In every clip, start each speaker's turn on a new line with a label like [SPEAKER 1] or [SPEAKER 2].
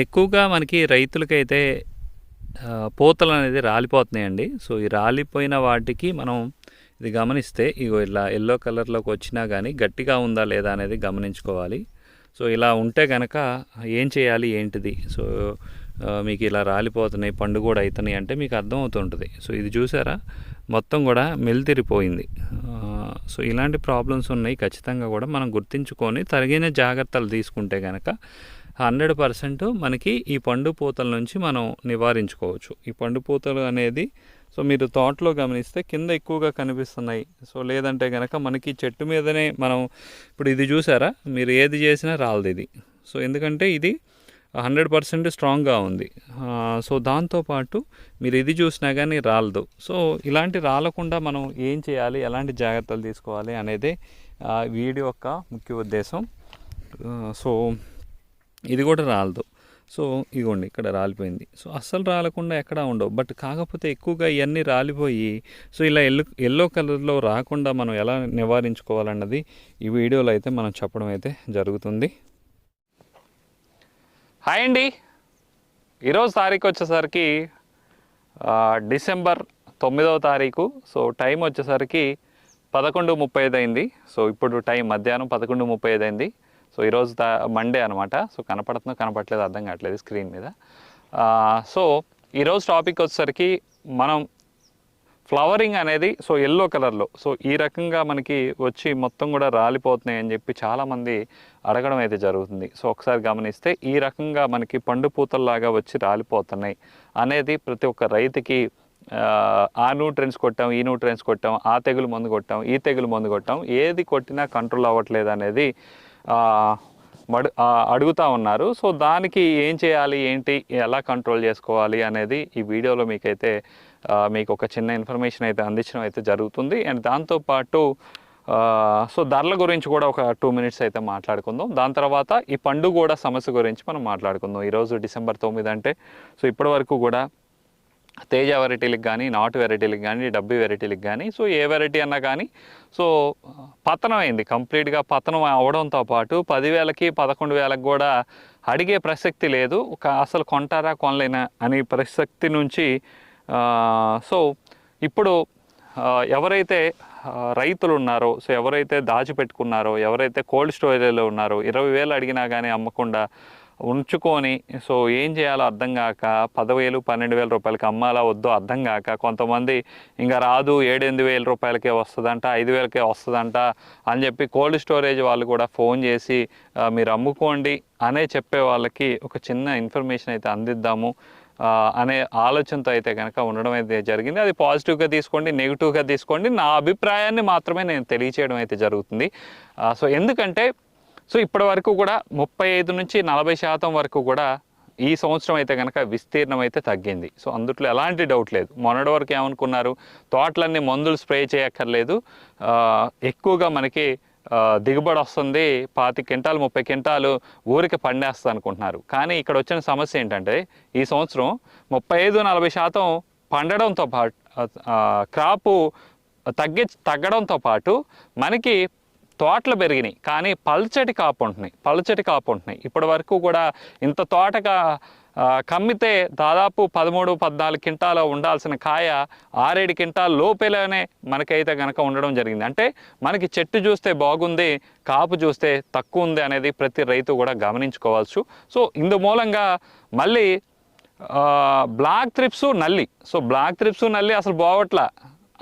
[SPEAKER 1] ఎక్కువగా మనకి రైతులకైతే పూతలు అనేది రాలిపోతున్నాయండి. సో ఈ రాలిపోయిన వాటికి మనం ఇది గమనిస్తే ఇగో ఇలా ఎల్లో కలర్లోకి వచ్చినా కానీ గట్టిగా ఉందా లేదా అనేది గమనించుకోవాలి. సో ఇలా ఉంటే కనుక ఏం చేయాలి ఏంటిది? సో మీకు ఇలా రాలిపోతున్నాయి పండు కూడా అవుతున్నాయి అంటే మీకు అర్థమవుతుంటుంది సో ఇది చూసారా? మొత్తం కూడా మెలితిరిపోయింది. సో ఇలాంటి ప్రాబ్లమ్స్ ఉన్నాయి. ఖచ్చితంగా కూడా మనం గుర్తించుకొని తగిన జాగ్రత్తలు తీసుకుంటే కనుక హండ్రెడ్ పర్సెంట్ మనకి ఈ పండు పూతల నుంచి మనం నివారించుకోవచ్చు. ఈ పండు పూతలు అనేది సో మీరు తోటలో గమనిస్తే కింద ఎక్కువగా కనిపిస్తున్నాయి. సో లేదంటే కనుక మనకి చెట్టు మీదనే మనం ఇప్పుడు ఇది చూసారా? మీరు ఏది చేసినా రాలదు ఇది. సో ఎందుకంటే ఇది హండ్రెడ్ పర్సెంట్ స్ట్రాంగ్గా ఉంది. సో దాంతోపాటు మీరు ఇది చూసినా కానీ రాలదు. సో ఇలాంటి రాలకుండా మనం ఏం చేయాలి? ఎలాంటి జాగ్రత్తలు తీసుకోవాలి? అనేది వీడియో యొక్క ముఖ్య ఉద్దేశం. సో ఇది కూడా రాలదు. సో ఇగోండి ఇక్కడ రాలిపోయింది. సో అస్సలు రాలకుండా ఎక్కడ ఉండవు. బట్ కాకపోతే ఎక్కువగా ఇవన్నీ రాలిపోయి సో ఇలా ఎల్లో ఎల్లో కలర్లో రాకుండా మనం ఎలా నివారించుకోవాలన్నది ఈ వీడియోలో అయితే మనం చెప్పడం అయితే జరుగుతుంది. హాయ్ అండి. ఈరోజు తారీఖు వచ్చేసరికి డిసెంబర్ తొమ్మిదవ తారీఖు. సో టైం వచ్చేసరికి పదకొండు ముప్పై ఐదు అయింది. సో ఇప్పుడు టైం మధ్యాహ్నం పదకొండు ముప్పై ఐదు అయింది. సో ఈరోజు మండే అనమాట. సో కనపడుతుందో కనపడలేదు అర్థం కావట్లేదు స్క్రీన్ మీద. సో ఈరోజు టాపిక్ వచ్చేసరికి మనం ఫ్లవరింగ్ అనేది సో ఎల్లో కలర్లో సో ఈ రకంగా మనకి వచ్చి మొత్తం కూడా రాలిపోతున్నాయి అని చెప్పి చాలామంది అడగడం అయితే జరుగుతుంది. సో ఒకసారి గమనిస్తే ఈ రకంగా మనకి పండు పూతల్లాగా వచ్చి రాలిపోతున్నాయి అనేది ప్రతి ఒక్క రైతుకి ఆ, న్యూట్రెన్స్ కొట్టాం ఈ న్యూట్రెన్స్ కొట్టాం ఆ తెగులు మందు కొట్టాం ఈ తెగులు మందు కొట్టాం ఏది కొట్టినా కంట్రోల్ అవ్వట్లేదు అనేది అడుగుతా ఉన్నారు. సో దానికి ఏం చేయాలి? ఏంటి? ఎలా కంట్రోల్ చేసుకోవాలి? అనేది ఈ వీడియోలో మీకైతే మీకు ఒక చిన్న ఇన్ఫర్మేషన్ అయితే అందించడం అయితే జరుగుతుంది. అండ్ దాంతోపాటు సో ధరల గురించి కూడా ఒక టూ మినిట్స్ అయితే మాట్లాడుకుందాం. దాని తర్వాత ఈ పండుగ కూడా సమస్య గురించి మనం మాట్లాడుకుందాం. ఈరోజు డిసెంబర్ తొమ్మిది అంటే సో ఇప్పటి వరకు కూడా తేజ వెరైటీలకు కానీ నాటు వెరైటీలకు కానీ డబ్బి వెరైటీలకు కానీ సో ఏ వెరైటీ అన్నా కానీ సో పతనం అయింది కంప్లీట్గా పతనం అవడంతో పాటు పదివేలకి పదకొండు వేలకు కూడా అడిగే ప్రసక్తి లేదు. ఒక అసలు కొంటారా కొనలేనా అనే ప్రసక్తి నుంచి సో ఇప్పుడు ఎవరైతే రైతులు ఉన్నారో సో ఎవరైతే దాచిపెట్టుకున్నారో ఎవరైతే కోల్డ్ స్టోరేజ్లో ఉన్నారో ఇరవై వేలు అడిగినా కానీ అమ్మకుండా ఉంచుకొని సో ఏం చేయాలో అర్థం కాక పదవేలు పన్నెండు వేల రూపాయలకి అమ్మాలా వద్దో అర్థం కాక కొంతమంది ఇంకా రాదు ఏడెనిమిది వేల రూపాయలకే వస్తుందంట ఐదు వేలకే వస్తుందంట అని చెప్పి కోల్డ్ స్టోరేజ్ వాళ్ళు కూడా ఫోన్ చేసి మీరు అమ్ముకోండి అనే చెప్పే వాళ్ళకి ఒక చిన్న ఇన్ఫర్మేషన్ అయితే అందిద్దాము అనే ఆలోచనతో అయితే కనుక ఉండడం అయితే జరిగింది. అది పాజిటివ్గా తీసుకోండి నెగిటివ్గా తీసుకోండి నా అభిప్రాయాన్ని మాత్రమే నేను తెలియచేయడం అయితే జరుగుతుంది. సో ఎందుకంటే సో ఇప్పటి వరకు కూడా ముప్పై ఐదు నుంచి నలభై శాతం వరకు కూడా ఈ సంవత్సరం అయితే కనుక విస్తీర్ణం అయితే తగ్గింది. సో అందుట్లో ఎలాంటి డౌట్ లేదు. మొన్నటి వరకు ఏమనుకున్నారు? తోటలన్నీ మందులు స్ప్రే చేయక్కర్లేదు. ఎక్కువగా మనకి దిగుబడి వస్తుంది. పాతి క్వింటాలు ముప్పై క్వింటాలు ఊరికి పండేస్తా అనుకుంటున్నారు. కానీ ఇక్కడ వచ్చిన సమస్య ఏంటంటే ఈ సంవత్సరం ముప్పై ఐదు నలభై శాతం పండడంతో పాటు క్రాపు తగ్గి తగ్గడంతో పాటు మనకి తోటలు పెరిగినాయి కానీ పల్చటి కాపు ఉంటున్నాయి పల్చటి కాపు ఉంటున్నాయి. ఇప్పటి వరకు కూడా ఇంత తోటగా కమ్మితే దాదాపు పదమూడు పద్నాలుగు క్వింటాలు ఉండాల్సిన కాయ ఆరేడు క్వింటాల లోపలనే మనకైతే కనుక ఉండడం జరిగింది. అంటే మనకి చెట్టు చూస్తే బాగుంది కాపు చూస్తే తక్కువ ఉంది అనేది ప్రతి రైతు కూడా గమనించుకోవచ్చు. సో ఇందు మూలంగా మళ్ళీ బ్లాక్ త్రిప్స్ నల్లి. సో బ్లాక్ త్రిప్స్ నల్లి అసలు బావట్లా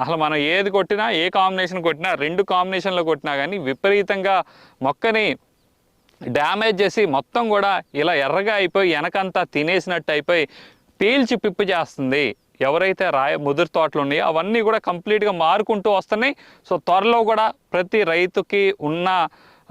[SPEAKER 1] అసలు మనం ఏది కొట్టినా ఏ కాంబినేషన్ కొట్టినా రెండు కాంబినేషన్లో కొట్టినా కానీ విపరీతంగా మొక్కని డ్యామేజ్ చేసి మొత్తం కూడా ఇలా ఎర్రగా అయిపోయి వెనకంతా తినేసినట్టు అయిపోయి పీల్చి పిప్పి చేస్తుంది. ఎవరైతే రాయ ముదురు తోటలు ఉన్నాయో అవన్నీ కూడా కంప్లీట్గా మారుకుంటూ వస్తున్నాయి. సో త్వరలో కూడా ప్రతి రైతుకి ఉన్న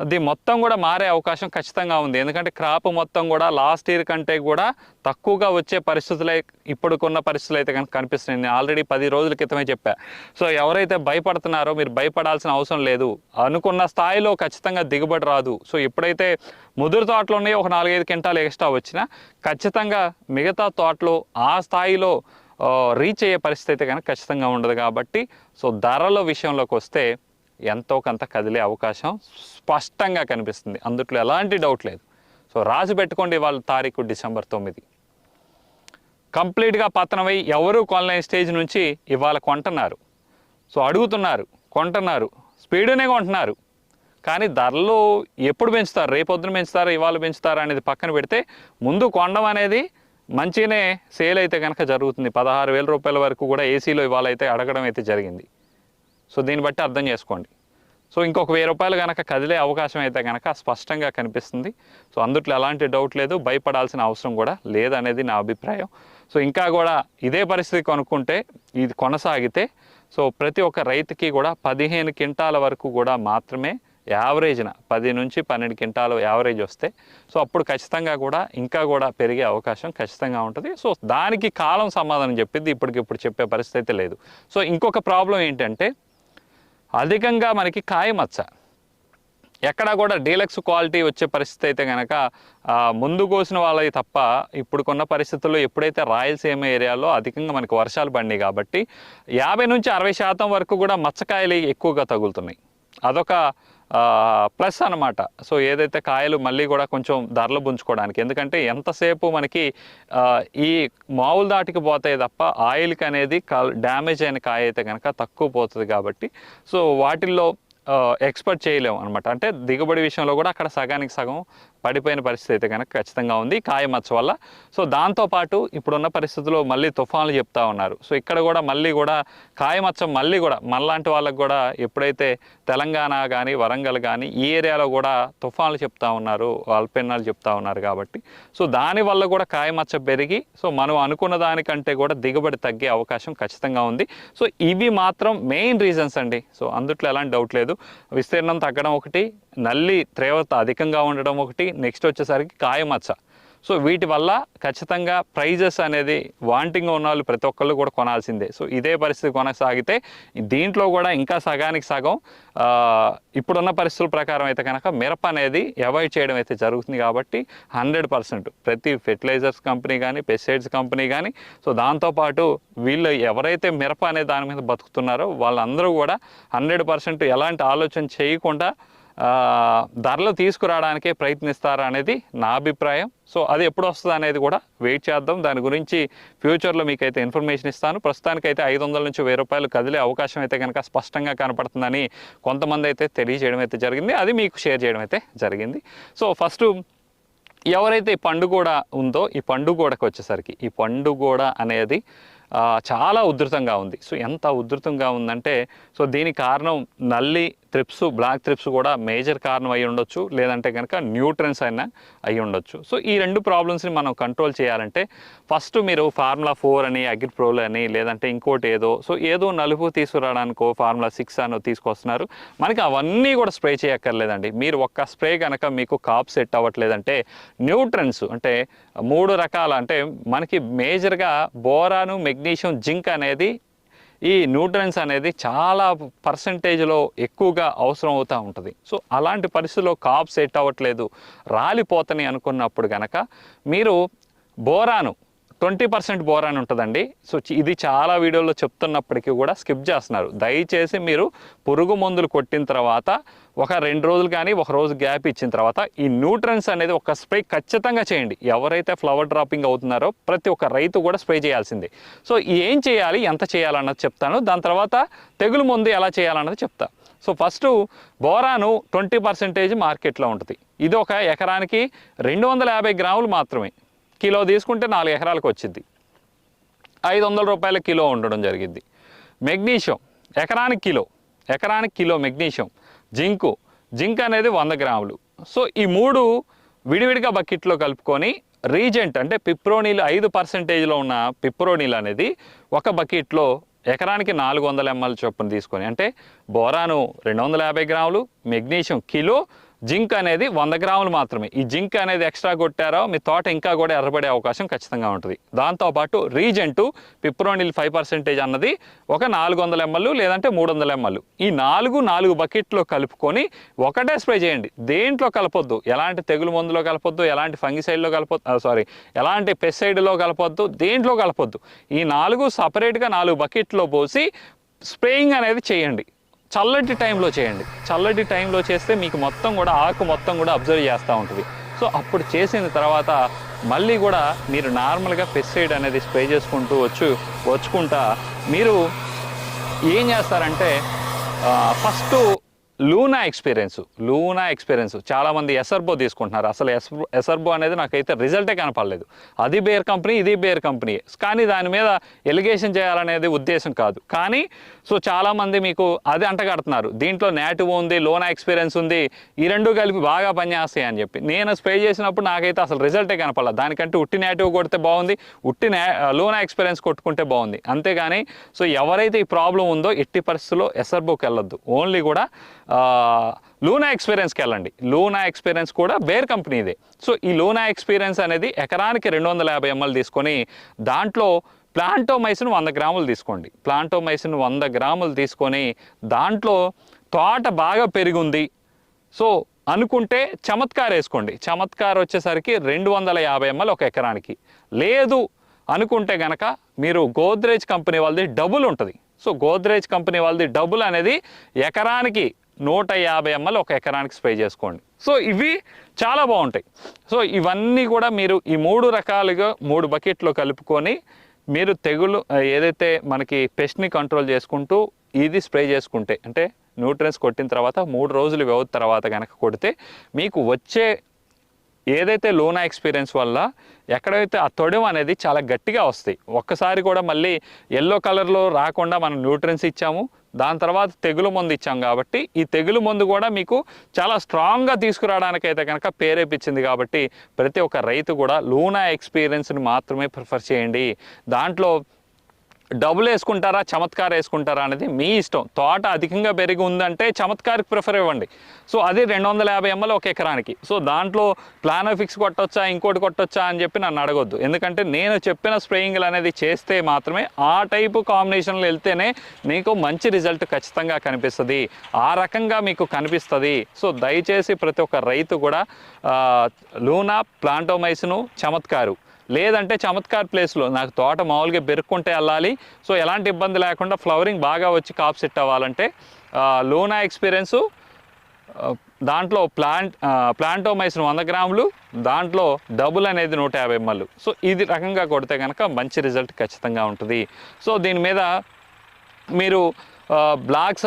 [SPEAKER 1] అది మొత్తం కూడా మారే అవకాశం ఖచ్చితంగా ఉంది. ఎందుకంటే క్రాప్ మొత్తం కూడా లాస్ట్ ఇయర్ కంటే కూడా తక్కువగా వచ్చే పరిస్థితులే ఇప్పుడుకున్న పరిస్థితులు అయితే కనుక కనిపిస్తున్నాయి. నేను ఆల్రెడీ పది రోజుల క్రితమే చెప్పా. సో ఎవరైతే భయపడుతున్నారో మీరు భయపడాల్సిన అవసరం లేదు. అనుకున్న స్థాయిలో ఖచ్చితంగా దిగుబడి రాదు. సో ఎప్పుడైతే ముదురు తోటలు ఉన్నాయో ఒక నాలుగైదు క్వింటాలు ఎక్స్ట్రా వచ్చినా ఖచ్చితంగా మిగతా తోటలు ఆ స్థాయిలో రీచ్ అయ్యే పరిస్థితి అయితే కనుక ఖచ్చితంగా ఉండదు కాబట్టి. సో ధరల విషయంలోకి వస్తే ఎంతో కొంత కదిలే అవకాశం స్పష్టంగా కనిపిస్తుంది. అందుట్లో ఎలాంటి డౌట్ లేదు. సో రాజు పెట్టుకోండి వాళ్ళ తారీఖు డిసెంబర్ తొమ్మిది. కంప్లీట్గా పతనమై ఎవరు కొనలేని స్టేజ్ నుంచి ఇవాళ కొంటున్నారు. సో అడుగుతున్నారు కొంటున్నారు స్పీడునే కొంటున్నారు. కానీ ధరలు ఎప్పుడు పెంచుతారు? రేపొద్దున పెంచుతారా? ఇవాళ పెంచుతారా? అనేది పక్కన పెడితే ముందు కొండం అనేది మంచిగానే సేల్ అయితే కనుక జరుగుతుంది. పదహారు వేల రూపాయల వరకు కూడా ఏసీలో ఇవాళ అయితే అడగడం అయితే జరిగింది. సో దీన్ని బట్టి అర్థం చేసుకోండి. సో ఇంకొక వెయ్యి రూపాయలు కనుక కదిలే అవకాశం అయితే కనుక స్పష్టంగా కనిపిస్తుంది. సో అందుట్లో ఎలాంటి డౌట్ లేదు భయపడాల్సిన అవసరం కూడా లేదనేది నా అభిప్రాయం. సో ఇంకా కూడా ఇదే పరిస్థితి కొనుక్కుంటే ఇది కొనసాగితే సో ప్రతి ఒక్క రైతుకి కూడా పదిహేను క్వింటాల వరకు కూడా మాత్రమే యావరేజ్న పది నుంచి పన్నెండు క్వింటాలు యావరేజ్ వస్తే సో అప్పుడు ఖచ్చితంగా కూడా ఇంకా కూడా పెరిగే అవకాశం ఖచ్చితంగా ఉంటుంది. సో దానికి కాలం సమాధానం చెప్పింది ఇప్పటికిప్పుడు చెప్పే పరిస్థితి అయితే లేదు. సో ఇంకొక ప్రాబ్లం ఏంటంటే అధికంగా మనకి కాయమచ్చ ఎక్కడా కూడా డీలక్స్ క్వాలిటీ వచ్చే పరిస్థితి అయితే కనుక ముందు కోసిన వాళ్ళవి తప్ప ఇప్పుడు కొన్న పరిస్థితుల్లో ఎప్పుడైతే రాయలసీమ ఏరియాలో అధికంగా మనకి వర్షాలు పడినాయి కాబట్టి యాభై నుంచి అరవై శాతం వరకు కూడా మచ్చకాయలు ఎక్కువగా తగులుతున్నాయి. అదొక ప్లస్ అన్నమాట. సో ఏదైతే కాయలు మళ్ళీ కూడా కొంచెం ధరలు పుంజుకోవడానికి. ఎందుకంటే ఎంతసేపు మనకి ఈ మామూలు దాటికి పోతాయి తప్ప ఆయిల్కి అనేది డ్యామేజ్ అయిన కాయ అయితే కనుక తక్కువ పోతుంది కాబట్టి సో వాటిల్లో ఎక్స్పర్ట్ చేయలేము అనమాట అంటే దిగుబడి విషయంలో కూడా అక్కడ సగానికి సగం పడిపోయిన పరిస్థితి అయితే కనుక ఖచ్చితంగా ఉంది కాయమచ్చ వల్ల. సో దాంతోపాటు ఇప్పుడున్న పరిస్థితుల్లో మళ్ళీ తుఫాన్లు చెప్తా ఉన్నారు. సో ఇక్కడ కూడా మళ్ళీ కూడా కాయమచ్చ మళ్ళీ కూడా మళ్ళాంటి వాళ్ళకు కూడా ఎప్పుడైతే తెలంగాణ కానీ వరంగల్ కానీ ఈ ఏరియాలో కూడా తుఫాన్లు చెప్తా ఉన్నారు అల్పెన్నాలు చెప్తా ఉన్నారు కాబట్టి. సో దానివల్ల కూడా కాయ మచ్చ పెరిగి సో మనం అనుకున్న దానికంటే కూడా దిగుబడి తగ్గే అవకాశం ఖచ్చితంగా ఉంది. సో ఇవి మాత్రం మెయిన్ రీజన్స్ అండి. సో అందుట్లో ఎలాంటి డౌట్ లేదు. విస్తీర్ణం తగ్గడం ఒకటి నల్లి తీవ్రత అధికంగా ఉండడం ఒకటి నెక్స్ట్ వచ్చేసరికి కాయమచ్చ సో వీటి వల్ల ఖచ్చితంగా ప్రైజెస్ అనేది వాంటింగ్ ఉన్న వాళ్ళు ప్రతి ఒక్కళ్ళు కూడా కొనాల్సిందే. సో ఇదే పరిస్థితి కొనసాగితే దీంట్లో కూడా ఇంకా సగానికి సగం ఇప్పుడున్న పరిస్థితుల ప్రకారం అయితే కనుక మిరప అనేది అవాయిడ్ చేయడం అయితే జరుగుతుంది కాబట్టి హండ్రెడ్ పర్సెంట్ ప్రతి ఫెర్టిలైజర్స్ కంపెనీ కానీ పెస్టిసైడ్స్ కంపెనీ కానీ సో దాంతోపాటు వీళ్ళు ఎవరైతే మిరప అనే దాని మీద బతుకుతున్నారో వాళ్ళందరూ కూడా హండ్రెడ్ పర్సెంట్ ఎలాంటి ఆలోచన చేయకుండా ధరలు తీసుకురావడానికే ప్రయత్నిస్తారు అనేది నా అభిప్రాయం. సో అది ఎప్పుడు వస్తుంది అనేది కూడా వెయిట్ చేద్దాం. దాని గురించి ఫ్యూచర్లో మీకైతే ఇన్ఫర్మేషన్ ఇస్తాను. ప్రస్తుతానికైతే ఐదు వందల నుంచి వెయ్యి రూపాయలు కదిలే అవకాశం అయితే కనుక స్పష్టంగా కనపడుతుందని కొంతమంది అయితే తెలియజేయడం అయితే జరిగింది. అది మీకు షేర్ చేయడం అయితే జరిగింది. సో ఫస్ట్ ఎవరైతే ఈ కూడా ఉందో ఈ పండుగోడకు వచ్చేసరికి ఈ పండుగోడ అనేది చాలా ఉధృతంగా ఉంది. సో ఎంత ఉధృతంగా ఉందంటే సో దీనికి కారణం నల్లి త్రిప్స్ బ్లాక్ త్రిప్స్ కూడా మేజర్ కారణం అయి ఉండొచ్చు. లేదంటే కనుక న్యూట్రన్స్ అయినా అయి ఉండొచ్చు. సో ఈ రెండు ప్రాబ్లమ్స్ని మనం కంట్రోల్ చేయాలంటే ఫస్ట్ మీరు ఫార్ములా ఫోర్ అని అగ్రిప్రోల్ అని లేదంటే ఇంకోటి ఏదో. సో ఏదో నలుపు తీసుకురావడానికో ఫార్ములా సిక్స్ అనో తీసుకొస్తున్నారు. మనకి అవన్నీ కూడా స్ప్రే చేయక్కర్లేదండి. మీరు ఒక్క స్ప్రే కనుక మీకు కాప్ సెట్ అవ్వట్లేదంటే న్యూట్రన్స్ అంటే మూడు రకాల అంటే మనకి మేజర్గా బోరాను మెగ్నీషియం జింక్ అనేది ఈ న్యూట్రన్స్ అనేది చాలా పర్సంటేజ్లో ఎక్కువగా అవసరం అవుతూ ఉంటుంది. సో అలాంటి పరిస్థితుల్లో కాప్ సెట్ అవ్వట్లేదు రాలిపోతని అనుకున్నప్పుడు కనుక మీరు బోరాను ట్వంటీ పర్సెంట్ బోరాన్ ఉంటుందండి. సో ఇది చాలా వీడియోలో చెప్తున్నప్పటికీ కూడా స్కిప్ చేస్తున్నారు. దయచేసి మీరు పురుగు మందులు కొట్టిన తర్వాత ఒక రెండు రోజులు కానీ ఒక రోజు గ్యాప్ ఇచ్చిన తర్వాత ఈ న్యూట్రన్స్ అనేది ఒక స్ప్రే ఖచ్చితంగా చేయండి. ఎవరైతే ఫ్లవర్ డ్రాపింగ్ అవుతున్నారో ప్రతి ఒక్క రైతు కూడా స్ప్రే చేయాల్సిందే. సో ఏం చేయాలి ఎంత చేయాలన్నది చెప్తాను. దాని తర్వాత తెగులు మందు ఎలా చేయాలన్నది చెప్తా. So first boron twenty percentage మార్కెట్లో ఉంటుంది. ఇది ఒక ఎకరానికి రెండు వందల యాభై గ్రాములు మాత్రమే. కిలో తీసుకుంటే నాలుగు ఎకరాలకు వచ్చింది. ఐదు వందల రూపాయల కిలో ఉండడం జరిగింది. మెగ్నీషియం ఎకరానికి కిలో ఎకరానికి కిలో మెగ్నీషియం జింకు జింక్ అనేది వంద గ్రాములు. సో ఈ మూడు విడివిడిగా బకెట్లో కలుపుకొని రీజెంట్ అంటే పిప్రోనీలు ఐదు పర్సెంటేజ్లో ఉన్న పిప్రోనీలు అనేది ఒక బకెట్లో ఎకరానికి నాలుగు వందల ఎంఎల్ చొప్పున తీసుకొని అంటే బోరాను రెండు వందల యాభై గ్రాములు మెగ్నీషియం కిలో జింక్ అనేది వంద గ్రాములు మాత్రమే. ఈ జింక్ అనేది ఎక్స్ట్రా కొట్టారో? మీ తోట ఇంకా కూడా ఎర్రబడే అవకాశం ఖచ్చితంగా ఉంటుంది. దాంతోపాటు రీజెంటు పిప్రోనిల్ ఫైవ్ పర్సెంటేజ్ అన్నది ఒక నాలుగు వందల ఎంఎల్ లేదంటే మూడు వందల ఎంఎల్ ఈ నాలుగు నాలుగు బకెట్లో కలుపుకొని ఒకటే స్ప్రే చేయండి. దేంట్లో కలపొద్దు? ఎలాంటి తెగులు మందులో కలపొద్దు? ఎలాంటి ఫంగిసైడ్లో కలపొద్దు? సారీ ఎలాంటి పెస్సైడ్లో కలపొద్దు? దేంట్లో కలపొద్దు? ఈ నాలుగు సపరేట్గా నాలుగు బకెట్లో పోసి స్ప్రేయింగ్ అనేది చేయండి. చల్లటి టైంలో చేయండి. చల్లటి టైంలో చేస్తే మీకు మొత్తం కూడా ఆకు మొత్తం కూడా అబ్జర్వ్ చేస్తూ ఉంటుంది. సో అప్పుడు చేసిన తర్వాత మళ్ళీ కూడా మీరు నార్మల్గా పెస్టిసైడ్ అనేది స్ప్రే చేసుకుంటూ వచ్చు వచ్చుకుంటా మీరు ఏం చేస్తారంటే first Luna experience Luna experience. చాలామంది ఎసర్బో తీసుకుంటున్నారు. అసలు ఎస్ ఎసర్బో అనేది నాకైతే రిజల్టే కనపడలేదు. అది బేర్ కంపెనీ ఇది బేర్ కంపెనీ. కానీ దాని మీద ఎలిగేషన్ చేయాలనేది ఉద్దేశం కాదు. కానీ సో చాలామంది మీకు అది అంటగడుతున్నారు దీంట్లో నేటివ్ ఉంది లోనా ఎక్స్పీరియన్స్ ఉంది ఈ రెండు కలిపి బాగా పనిచేస్తాయి అని చెప్పి. నేను స్ప్రే చేసినప్పుడు నాకైతే అసలు రిజల్టే కనపడలేదు. దానికంటే ఉట్టి నేటివ్ కొడితే బాగుంది ఉట్టి నే లోనా ఎక్స్పీరియన్స్ కొట్టుకుంటే బాగుంది. అంతేగాని సో ఎవరైతే ఈ ప్రాబ్లం ఉందో ఎట్టి పరిస్థితుల్లో ఎసర్బోకి వెళ్ళొద్దు. ఓన్లీ కూడా లూనా ఎక్స్పీరియన్స్కి వెళ్ళండి. లూనా ఎక్స్పీరియన్స్ కూడా బేర్ కంపెనీదే. సో ఈ లూనా ఎక్స్పీరియన్స్ అనేది ఎకరానికి రెండు వందల యాభై ఎంఎల్ తీసుకొని దాంట్లో ప్లాంటోమైసిన్ వంద గ్రాములు తీసుకోండి. ప్లాంటోమైసిన్ వంద గ్రాములు తీసుకొని దాంట్లో తోట బాగా పెరిగింది. సో అనుకుంటే చమత్కార్ వేసుకోండి. చమత్కార్ వచ్చేసరికి రెండు వందల యాభై ఎంఎల్ ఒక ఎకరానికి. లేదు అనుకుంటే గనక మీరు గోద్రేజ్ కంపెనీ వాళ్ళది డబుల్ ఉంటుంది. సో గోద్రేజ్ కంపెనీ వాళ్ళది డబుల్ అనేది ఎకరానికి నూట యాభై ఎంఎల్ ఒక ఎకరానికి స్ప్రే చేసుకోండి. సో ఇవి చాలా బాగుంటాయి. సో ఇవన్నీ కూడా మీరు ఈ మూడు రకాలుగా మూడు బకెట్లో కలుపుకొని మీరు తెగులు ఏదైతే మనకి పెస్ట్ని కంట్రోల్ చేసుకుంటూ ఇది స్ప్రే చేసుకుంటే అంటే న్యూట్రియన్స్ కొట్టిన తర్వాత మూడు రోజులు వ్యవధి తర్వాత కనుక కొడితే మీకు వచ్చే ఏదైతే లోనా ఎక్స్పీరియన్స్ వల్ల ఎక్కడైతే ఆ తొడెం అనేది చాలా గట్టిగా వస్తాయి. ఒక్కసారి కూడా మళ్ళీ ఎల్లో కలర్లో రాకుండా మనం న్యూట్రియన్స్ ఇచ్చాము. దాని తర్వాత తెగులు మందు ఇచ్చాం కాబట్టి ఈ తెగులు మందు కూడా మీకు చాలా స్ట్రాంగ్గా తీసుకురావడానికైతే కనుక పేరేపించింది కాబట్టి ప్రతి ఒక్క రైతు కూడా లూనా ఎక్స్పీరియన్స్ని మాత్రమే ప్రిఫర్ చేయండి. దాంట్లో డబుల్ వేసుకుంటారా చమత్కార వేసుకుంటారా అనేది మీ ఇష్టం. తోట అధికంగా పెరిగి ఉందంటే చమత్కారికి ప్రిఫర్ ఇవ్వండి. సో అది రెండు వందల యాభై ఎంఎల్ ఒక ఎకరానికి. సో దాంట్లో ప్లానోఫిక్స్ కొట్టొచ్చా ఇంకోటి కొట్టొచ్చా అని చెప్పి నన్ను అడగొద్దు. ఎందుకంటే నేను చెప్పిన స్ప్రేయింగ్లు అనేది చేస్తే మాత్రమే ఆ టైపు కాంబినేషన్లో వెళ్తేనే మీకు మంచి రిజల్ట్ ఖచ్చితంగా కనిపిస్తుంది. ఆ రకంగా మీకు కనిపిస్తుంది. సో దయచేసి ప్రతి ఒక్క రైతు కూడా లూనా ప్లాంటోమైస్ను చమత్కారు. లేదంటే చమత్కార్ ప్లేస్లో నాకు తోట మామూలుగా బెరుక్కుంటే వెళ్ళాలి సో ఎలాంటి ఇబ్బంది లేకుండా ఫ్లవరింగ్ బాగా వచ్చి కాప్ సెట్ అవ్వాలంటే లోనా ఎక్స్పీరియన్సు దాంట్లో ప్లాంట్ ప్లాంటోమైసిన్ వంద గ్రాములు దాంట్లో డబుల్ అనేది నూట యాభై ఎంఎల్ సో ఇది రకంగా కొడితే కనుక మంచి రిజల్ట్ ఖచ్చితంగా ఉంటుంది. సో దీని మీద మీరు బ్లాక్స్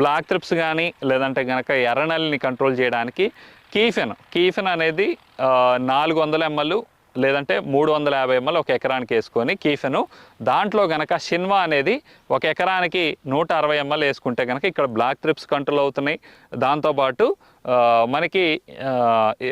[SPEAKER 1] బ్లాక్ త్రిప్స్ కానీ లేదంటే కనుక ఎర్రనల్ని కంట్రోల్ చేయడానికి కీఫెన్. కీఫెన్ అనేది నాలుగు వందల ఎంఎల్ లేదంటే మూడు వందల యాభై ఎంఎల్ ఒక ఎకరానికి వేసుకొని కీఫెను. దాంట్లో గనక షిన్వా అనేది ఒక ఎకరానికి నూట అరవై ఎంఎల్ వేసుకుంటే కనుక ఇక్కడ బ్లాక్ ట్రిప్స్ కంట్రోల్ అవుతున్నాయి. దాంతోపాటు మనకి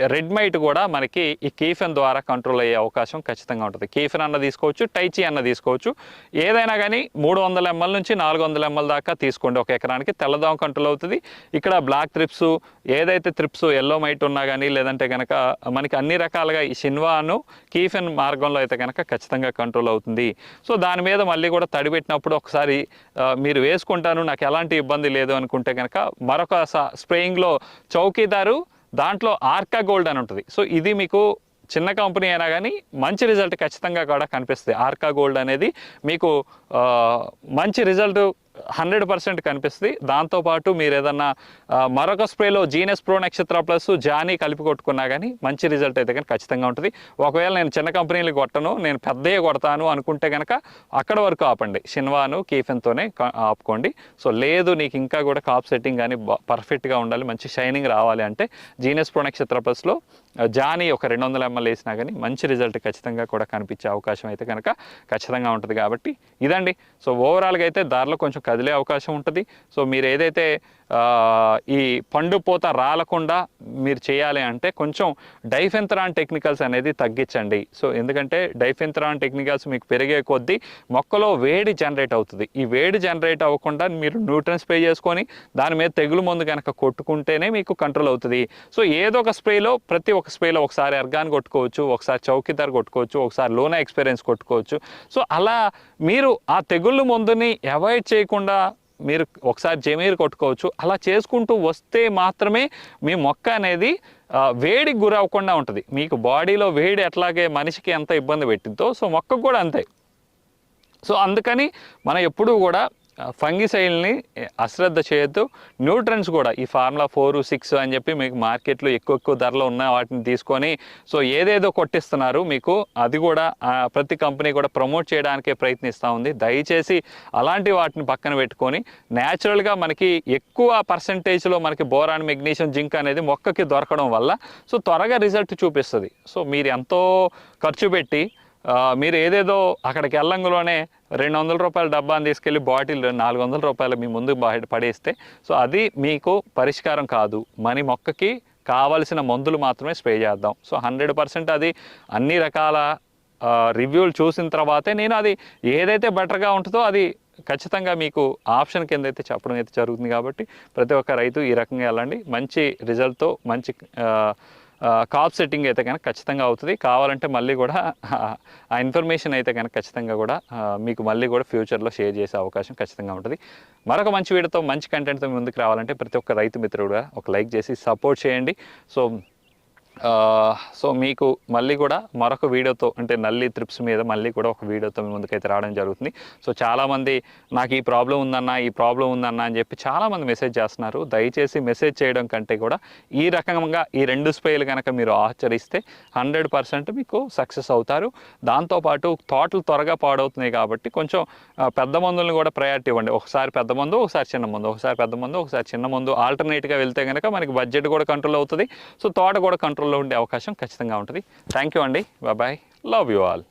[SPEAKER 1] రెడ్ మైట్ కూడా మనకి ఈ కీఫెన్ ద్వారా కంట్రోల్ అయ్యే అవకాశం ఖచ్చితంగా ఉంటుంది. కీఫెన్ అన్న తీసుకోవచ్చు టైచి అన్న తీసుకోవచ్చు. ఏదైనా కానీ మూడు వందల ఎంఎల్ నుంచి నాలుగు వందల ఎంఎల్ దాకా తీసుకోండి ఒక ఎకరానికి. తెల్లదోమ కంట్రోల్ అవుతుంది. ఇక్కడ బ్లాక్ త్రిప్స్ ఏదైతే త్రిప్స్ ఎల్లో మైట్ ఉన్నా కానీ లేదంటే కనుక మనకి అన్ని రకాలుగా ఈ షిన్వాను కీఫెన్ మార్గంలో అయితే కనుక ఖచ్చితంగా కంట్రోల్ అవుతుంది. సో దాని మీద మళ్ళీ కూడా తడిపెట్టినప్పుడు ఒకసారి మీరు వేసుకుంటాను నాకు ఎలాంటి ఇబ్బంది లేదు అనుకుంటే కనుక మరొక స- స్ప్రేయింగ్లో చౌకీదారు దాంట్లో ఆర్కా గోల్డ్ అని ఉంటుంది. సో ఇది మీకు చిన్న కంపెనీ అయినా కానీ మంచి రిజల్ట్ ఖచ్చితంగా కూడా కనిపిస్తుంది. ఆర్కా గోల్డ్ అనేది మీకు మంచి రిజల్ట్ హండ్రెడ్ పర్సెంట్ కనిపిస్తుంది. దాంతోపాటు మీరు ఏదన్నా మరొక స్ప్రేలో జీనస్ ప్రో నక్షత్ర ప్లస్ జానీ కలిపి కొట్టుకున్నా కానీ మంచి రిజల్ట్ అయితే కానీ ఖచ్చితంగా ఉంటుంది. ఒకవేళ నేను చిన్న కంపెనీలు కొట్టను నేను పెద్దయే కొడతాను అనుకుంటే కనుక అక్కడ వరకు ఆపండి. షిన్వాను కీఫెన్తోనే ఆపుకోండి. సో లేదు నీకు ఇంకా కూడా కాప్ సెట్టింగ్ కానీ పర్ఫెక్ట్గా ఉండాలి మంచి షైనింగ్ రావాలి అంటే జీనస్ ప్రో నక్షత్ర ప్లస్లో జానీ ఒక రెండు వందల ఎంఎల్ వేసినా కానీ మంచి రిజల్ట్ ఖచ్చితంగా కూడా కనిపించే అవకాశం అయితే కనుక ఖచ్చితంగా ఉంటుంది కాబట్టి ఇదండి. సో ఓవరాల్గా అయితే దారిలో కొంచెం కదిలే అవకాశం ఉంటుంది. సో మీరు ఏదైతే ఈ పండు పూత రాలకుండా మీరు చేయాలి అంటే కొంచెం డైఫెంథరాన్ టెక్నికల్స్ అనేది తగ్గించండి. సో ఎందుకంటే డైఫెంథరాన్ టెక్నికల్స్ మీకు పెరిగే కొద్దీ మొక్కలో వేడి జనరేట్ అవుతుంది. ఈ వేడి జనరేట్ అవ్వకుండా మీరు న్యూట్రన్ స్ప్రే చేసుకొని దాని మీద తెగులు మందు కనుక కొట్టుకుంటేనే మీకు కంట్రోల్ అవుతుంది. సో ఏదో ఒక స్ప్రేలో ప్రతి ఒక్క స్ప్రేలో ఒకసారి అర్గాన్ కొట్టుకోవచ్చు ఒకసారి చౌకీదార్ కొట్టుకోవచ్చు ఒకసారి లోనా ఎక్స్పీరియన్స్ కొట్టుకోవచ్చు. సో అలా మీరు ఆ తెగుళ్ళు మందుని అవాయిడ్ చేయకుండా మీరు ఒకసారి జమీర్ కొట్టుకోవచ్చు. అలా చేసుకుంటూ వస్తే మాత్రమే మీ మొక్క అనేది వేడికి గురవ్వకుండా ఉంటుంది. మీకు బాడీలో వేడి ఎట్లాగే మనిషికి ఎంత ఇబ్బంది పెట్టిందో సో మొక్కకు కూడా అంతే. సో అందుకని మనం ఎప్పుడూ కూడా ఫంగిసైడ్ని అశ్రద్ధ చేయొద్దు. న్యూట్రన్స్ కూడా ఈ ఫార్ములా ఫోర్ సిక్స్ అని చెప్పి మీకు మార్కెట్లో ఎక్కువ ఎక్కువ ధరలో ఉన్న వాటిని తీసుకొని సో ఏదేదో కొట్టిస్తున్నారు మీకు అది కూడా ప్రతి కంపెనీ కూడా ప్రమోట్ చేయడానికే ప్రయత్నిస్తూ ఉంది. దయచేసి అలాంటి వాటిని పక్కన పెట్టుకొని న్యాచురల్గా మనకి ఎక్కువ పర్సంటేజ్లో మనకి బోరాన్ మెగ్నీషియం జింక్ అనేది మొక్కకి దొరకడం వల్ల సో త్వరగా రిజల్ట్ చూపిస్తుంది. సో మీరు ఎంతో ఖర్చు పెట్టి మీరు ఏదేదో అక్కడికి వెళ్ళంగులోనే రెండు వందల రూపాయల డబ్బాని తీసుకెళ్ళి బాటిల్ నాలుగు వందల రూపాయలు మీ ముందు బయట పడేస్తే సో అది మీకు పరిష్కారం కాదు. మనీ మొక్కకి కావలసిన మందులు మాత్రమే స్ప్రే చేద్దాం. సో హండ్రెడ్ పర్సెంట్ అది అన్ని రకాల రివ్యూలు చూసిన తర్వాతే నేను అది ఏదైతే బెటర్గా ఉంటుందో అది ఖచ్చితంగా మీకు ఆప్షన్ కింద అయితే చెప్పడం అయితే జరుగుతుంది కాబట్టి ప్రతి ఒక్క రైతు ఈ రకంగా వెళ్ళండి. మంచి రిజల్ట్తో మంచి కాప్ సెట్టింగ్ అయితే కనుక ఖచ్చితంగా అవుతుంది. కావాలంటే మళ్ళీ కూడా ఆ ఇన్ఫర్మేషన్ అయితే కనుక ఖచ్చితంగా కూడా మీకు మళ్ళీ కూడా ఫ్యూచర్లో షేర్ చేసే అవకాశం ఖచ్చితంగా ఉంటుంది. మరొక మంచి వీడియోతో మంచి కంటెంట్తో ముందుకు రావాలంటే ప్రతి ఒక్క రైతు మిత్రుడు కూడా ఒక లైక్ చేసి సపోర్ట్ చేయండి. సో సో మీకు మళ్ళీ కూడా మరొక వీడియోతో అంటే నల్లి ట్రిప్స్ మీద మళ్ళీ కూడా ఒక వీడియోతో మీ ముందుకైతే రావడం జరుగుతుంది. సో చాలామంది నాకు ఈ ప్రాబ్లం ఉందన్న ఈ ప్రాబ్లం ఉందన్న అని చెప్పి చాలామంది మెసేజ్ చేస్తున్నారు. దయచేసి మెసేజ్ చేయడం కంటే కూడా ఈ రకంగా ఈ రెండు స్ప్రేలు కనుక మీరు ఆచరిస్తే హండ్రెడ్ పర్సెంట్ మీకు సక్సెస్ అవుతారు. దాంతోపాటు తోటలు త్వరగా పాడవుతున్నాయి కాబట్టి కొంచెం పెద్ద మందులను కూడా ప్రయారిటీ ఇవ్వండి. ఒకసారి పెద్ద మందు ఒకసారి చిన్న మందు. ఒకసారి పెద్ద మందు ఒకసారి చిన్న మందు. ఆల్టర్నేట్గా వెళ్తే కనుక మనకి బడ్జెట్ కూడా కంట్రోల్ అవుతుంది. సో తోట కూడా కంట్రోల్ కంట్రోల్లో ఉండే అవకాశం ఖచ్చితంగా ఉంటుంది. థ్యాంక్ యూ అండి. Bye love you all